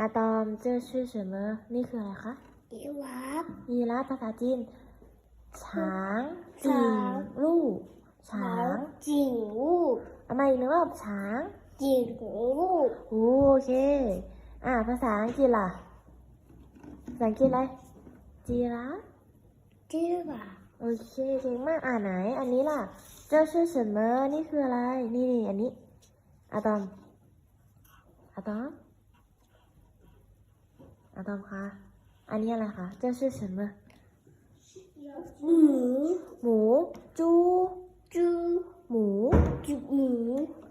อะตอมเจ้าชื่อเฉินเมอนี่คืออะไรคะยีราฟยีราฟภาษาจีนช้างจิงลู่ฉางจิงลู่ทำไมนึกว่าฉางจิงลู่โอเค อ่าภาษาอังกฤษล่ะภาษาอังกฤษอะไรจีราฟจีราฟโอเคเก่งมากอ่าไหน อันนี้ล่ะ เจ้าชื่อเฉินเมอนี่คืออะไร นี่นี่อันนี้อะตอมอะตอม อะตอมคะ อันนี้อะไรคะเจ้าชื่อเฉินเมอหมูหมูจูจูหมูจูหมู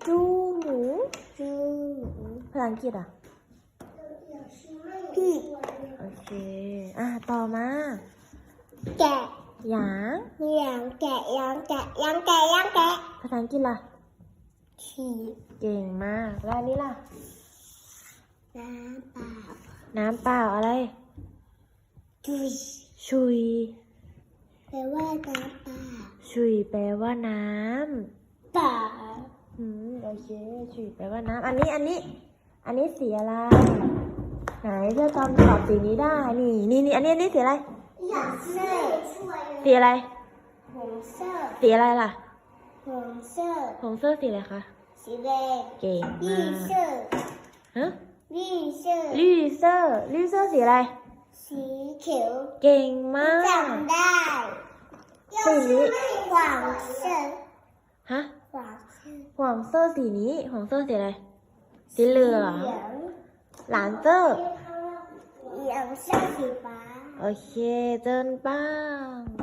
จูหมูจูหมูภาษาอังกฤษอะพี่โอเค อะ ต่อมา แกะหยางยางแกะยางแกะยางแกะยางแกะภาษาอังกฤษล่ะฉีเก่งมาก แล้วอันนี้ล่ะน้ำเปล่า น้ำเปล่าอะไรจุยชุยแปลว่าน้ำเปล่าชุยแปลว่าน้เปล่าำอืมโอเคชุยแปลว่าน้ำอันนี้อันนี้ อันนี้สีอะไรไหนเจ้าจอมตอบสีนี้ได้นี่นี่นี่อันนี้อันนี้สีอะไรอยากเสื้อช่วยสีอะไรหงเสื้อสีอะไรล่ะหงเสื้อของเสื้อสีอะไรคะสีแดงเก่งยี่มากเสื้อฮะ ยี่เสื้อลี่เซอร์ลี่เซอร์สีอะไร สีเขียวเก่งมากจำได้สีนี้หวังเสื้อฮะหวังเสื้อห่วงเซอร์สีนี้ห่วงเซอร์สีอะไร สีเหลืองเหลืองหลานเซอร์เหลืองเสื้อสีฟ้า โอเค เจินป้าง